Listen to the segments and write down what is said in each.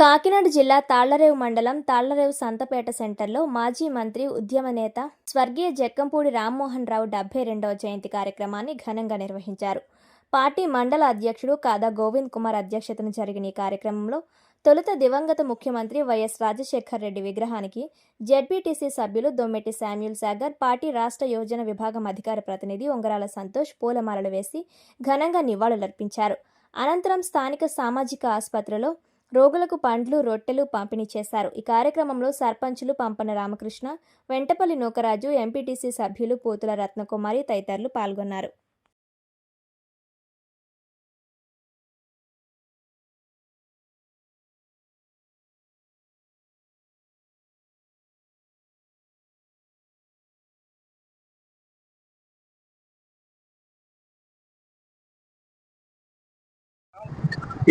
కాకినాడ జిల్లా తాళ్ళరేవు మండలం తాళ్ళరేవు సంతపేట సెంటర్లో మాజీ మంత్రి ఉద్యమ నేత స్వర్గీయ జక్కంపూడి రామ్మోహన్ రావు డెబ్బై రెండవ జయంతి కార్యక్రమాన్ని ఘనంగా నిర్వహించారు. పార్టీ మండల అధ్యక్షుడు కాదా గోవింద్ కుమార్ అధ్యక్షతన జరిగిన ఈ కార్యక్రమంలో తొలుత దివంగత ముఖ్యమంత్రి వైఎస్ రాజశేఖర్ రెడ్డి విగ్రహానికి జెడ్పీటీసీ సభ్యులు దొమ్మెట్టి శామ్యూల్ సాగర్ పార్టీ రాష్ట్ర యోజన విభాగం అధికార ప్రతినిధి ఉంగరాల సంతోష్ పూలమాలలు వేసి ఘనంగా నివాళులర్పించారు. అనంతరం స్థానిక సామాజిక ఆసుపత్రిలో రోగులకు పండ్లు రొట్టెలు పంపిణీ చేశారు. ఈ కార్యక్రమంలో సర్పంచులు పంపన రామకృష్ణ వెంటపల్లి నూకరాజు ఎంపీటీసీ సభ్యులు పోతుల రత్నకుమారి తదితరులు పాల్గొన్నారు.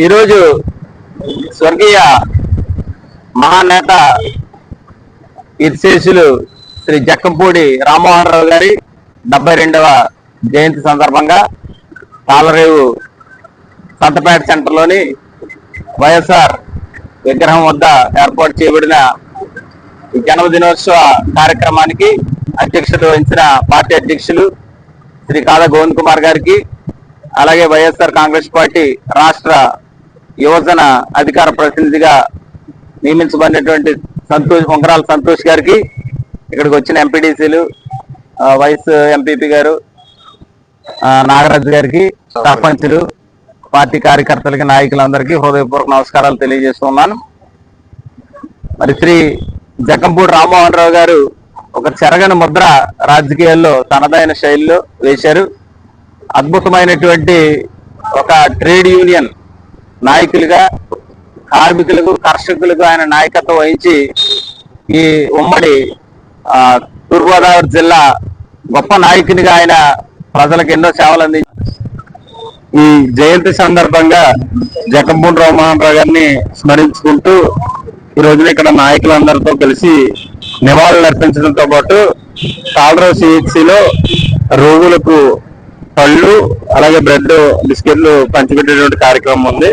ఈరోజు స్వర్గీయ మహానేత ఇర్శేషులు శ్రీ జక్కంపూడి రామ్మోహన్ రావు గారి డెబ్బై రెండవ జయంతి సందర్భంగా తాళరేవు సంతపేట సెంటర్లోని వైఎస్ఆర్ విగ్రహం వద్ద ఏర్పాటు చేయబడిన జన్మదినోత్సవ కార్యక్రమానికి అధ్యక్షత వహించిన పార్టీ అధ్యక్షులు శ్రీ కాదా గోవింద్ కుమార్ గారికి అలాగే వైఎస్ఆర్ కాంగ్రెస్ పార్టీ రాష్ట్ర యువజన అధికార ప్రతినిధిగా నియమించబడినటువంటి సంతోష్ కొంకరాల సంతోష్ గారికి ఇక్కడికి వచ్చిన ఎంపీడీసీలు వైస్ ఎంపీపీ గారు నాగరాజ్ నాగరాజు గారికి సర్పంచులు పార్టీ కార్యకర్తలకి నాయకులందరికీ హృదయపూర్వక నమస్కారాలు తెలియజేస్తున్నాను. మరి శ్రీ జక్కంపూడి రామ్మోహన్ రావు గారు ఒక చెరగని ముద్ర రాజకీయాల్లో తనదైన శైలిలో వేశారు. అద్భుతమైనటువంటి ఒక ట్రేడ్ యూనియన్ నాయకులుగా కార్మికులకు కర్షకులకు ఆయన నాయకత్వం వహించి ఈ ఉమ్మడి ఆ, తూర్పుగోదావరి జిల్లా గొప్ప నాయకునిగా ఆయన ప్రజలకు ఎన్నో సేవలు అందించారు ఈ జయంతి సందర్భంగా జగన్మోహన్ రామ్మోహన్ రావు గారిని స్మరించుకుంటూ ఈ రోజున ఇక్కడ నాయకులందరితో కలిసి నివాళులు అర్పించడంతో పాటు కాలరావు సిహెచ్సిలో రోగులకు పళ్ళు అలాగే బ్రెడ్ బిస్కెట్లు పంచిపెట్టేటువంటి కార్యక్రమం ఉంది.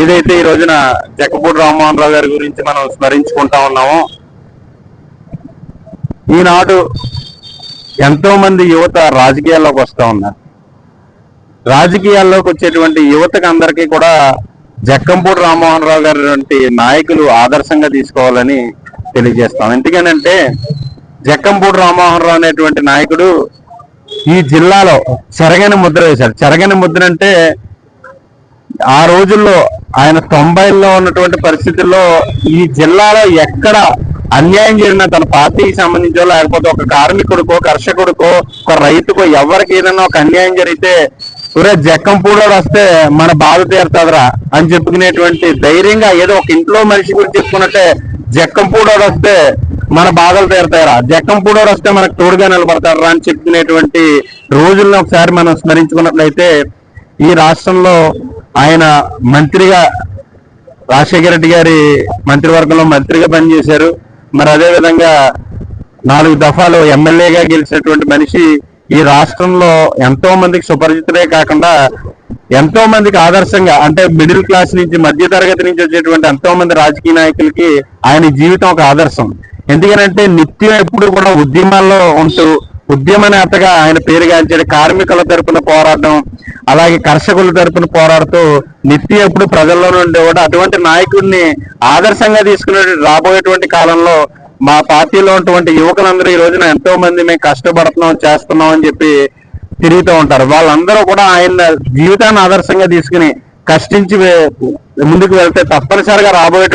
ఏదైతే ఈ రోజున జక్కపూడి రామ్మోహన్ రావు గారి గురించి మనం స్మరించుకుంటా ఉన్నామో. ఈనాడు ఎంతో మంది యువత రాజకీయాల్లోకి వస్తూ ఉన్నారు. రాజకీయాల్లోకి వచ్చేటువంటి యువతకు అందరికీ కూడా జక్కంపూడి రామ్మోహన్ రావు గారి వంటి నాయకులు ఆదర్శంగా తీసుకోవాలని తెలియజేస్తాం. ఎందుకనంటే జక్కంపూడి రామ్మోహన్ రావు అనేటువంటి నాయకుడు ఈ జిల్లాలో చెరగని ముద్ర వేశారు. చెరగని ముద్ర అంటే ఆ రోజుల్లో ఆయన తొంభైల్లో ఉన్నటువంటి పరిస్థితుల్లో ఈ జిల్లాలో ఎక్కడ అన్యాయం జరిగినా తన పార్టీకి సంబంధించో లేకపోతే ఒక కార్మికుడికో కర్షకుడికో ఒక రైతుకో ఎవరికి ఏదైనా ఒక అన్యాయం జరిగితే ఒరే జక్కంపూడోడు వస్తే మన బాధ తీరుతుందిరా అని చెప్పుకునేటువంటి ధైర్యంగా ఏదో ఒక ఇంట్లో మనిషి గురించి చెప్పుకున్నట్టే జక్కంపూడోడు వస్తే మన బాధలు తీరుతాయరా. జక్కంపూడోడు వస్తే మనకు తోడుగా నిలబడతారా అని చెప్తున్నటువంటి రోజుల్లో ఒకసారి మనం స్మరించుకున్నట్లయితే ఈ రాష్ట్రంలో ఆయన మంత్రిగా రాజశేఖర రెడ్డి గారి మంత్రివర్గంలో మంత్రిగా పనిచేశారు. మరి అదే విధంగా నాలుగు దఫాలు ఎమ్మెల్యేగా గెలిచినటువంటి మనిషి ఈ రాష్ట్రంలో ఎంతో మందికి సుపరిచితులే కాకుండా ఎంతో మందికి ఆదర్శంగా అంటే మిడిల్ క్లాస్ నుంచి మధ్య తరగతి నుంచి వచ్చేటువంటి ఎంతో మంది రాజకీయ నాయకులకి ఆయన జీవితం ఒక ఆదర్శం. ఎందుకనంటే నిత్యం ఎప్పుడు కూడా ఉద్యమాల్లో ఉంటూ ఉద్యమ నేతగా ఆయన పేరుగాంచాడు కార్మికుల తరపున పోరాటం అలాగే కర్షకుల తరపున పోరాడుతూ నిత్యం ఎప్పుడు ప్రజల్లో ఉండేవాడు. అటువంటి నాయకుడిని ఆదర్శంగా తీసుకునే రాబోయేటువంటి కాలంలో మా పార్టీలో ఉన్నటువంటి యువకులందరూ ఈ రోజున ఎంతో మంది మేము కష్టపడుతున్నాం చేస్తున్నాం అని చెప్పి తిరుగుతూ ఉంటారు. వాళ్ళందరూ కూడా ఆయన జీవితాన్ని ఆదర్శంగా తీసుకుని కష్టించి ముందుకు వెళ్తే తప్పనిసరిగా రాబోయే